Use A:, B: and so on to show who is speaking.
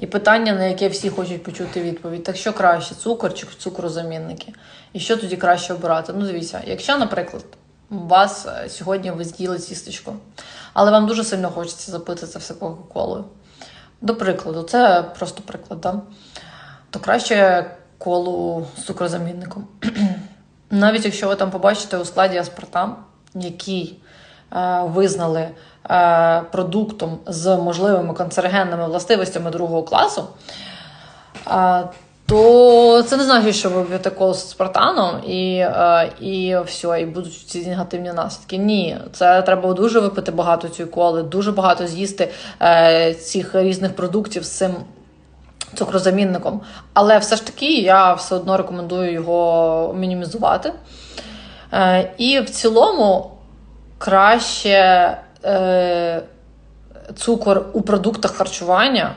A: І питання, на яке всі хочуть почути відповідь: так що краще, цукор чи цукрозамінники? І що тоді краще обирати? Ну, дивіться, якщо, наприклад, у вас е, сьогодні ви з'їли тістечко, але вам дуже сильно хочеться запити це все кока-колою. До прикладу, це просто приклад, да? то краще колу з цукрозамінником. Навіть якщо ви там побачите у складі аспартам, який визнали е, продуктом з можливими канцерогенними властивостями другого класу, е, то це не значить, що ви п'єте коло з аспартаном і, е, і все, і будуть ці негативні наслідки. Ні, це треба дуже випити багато цієї коли, дуже багато з'їсти е, цих різних продуктів з цим цукрозамінником. Але все ж таки я все одно рекомендую його мінімізувати. Е, і в цілому краще е, цукор у продуктах харчування